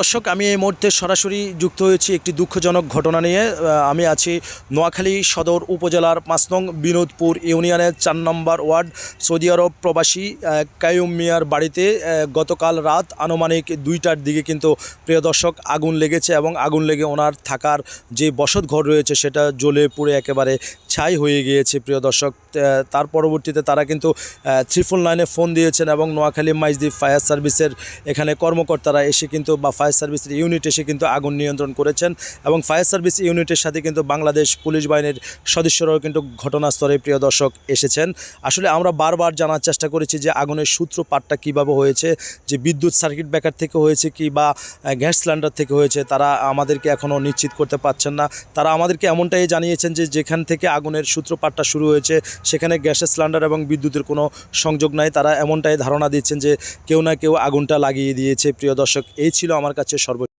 দর্শক, আমি এই মুহূর্তে সরাসরি যুক্ত হয়েছি একটি দুঃখজনক ঘটনা নিয়ে। আমি আছি নোয়াখালী সদর উপজেলার পাঁচ নং বিনোদপুর ইউনিয়নের চার নম্বর ওয়ার্ড সৌদি আরব প্রবাসী কায়ুম মিয়ার বাড়িতে গতকাল রাত আনুমানিক দুইটার দিকে কিন্তু প্রিয় দর্শক আগুন লেগেছে এবং আগুন লেগে ওনার থাকার যে বসত ঘর রয়েছে সেটা জ্বলে পুড়ে একেবারে ছাই হয়ে গিয়েছে প্রিয় দর্শক। তার পরবর্তীতে তারা কিন্তু ত্রিফুল নাইনে ফোন দিয়েছেন এবং নোয়াখালী মাইজদ্বীপ ফায়ার সার্ভিসের এখানে কর্মকর্তারা এসে কিন্তু বা ফায়ার সার্ভিসের ইউনিট এসে কিন্তু আগুন নিয়ন্ত্রণ করেছেন এবং ফায়ার সার্ভিস ইউনিটের সাথে কিন্তু বাংলাদেশ পুলিশ বাহিনীর সদস্যরাও কিন্তু ঘটনাস্থলে প্রিয় দর্শক এসেছেন। আসলে আমরা বারবার জানার চেষ্টা করেছি যে আগুনের সূত্রপাতটা কীভাবে হয়েছে, যে বিদ্যুৎ সার্কিট ব্রেকার থেকে হয়েছে কি বা গ্যাস সিলিন্ডার থেকে হয়েছে, তারা আমাদেরকে এখনও নিশ্চিত করতে পারছেন না। তারা আমাদেরকে এমনটাই জানিয়েছেন যে যেখান থেকে আগুনের সূত্রপাতটা শুরু হয়েছে, সেখানে গ্যাসের সিলিন্ডার এবং বিদ্যুতের কোনো সংযোগ নাই। তারা এমনটাই ধারণা দিচ্ছেন যে কেউ না কেউ আগুনটা লাগিয়ে দিয়েছে। প্রিয় দর্শক, এই ছিল আমার কাছে সর্ব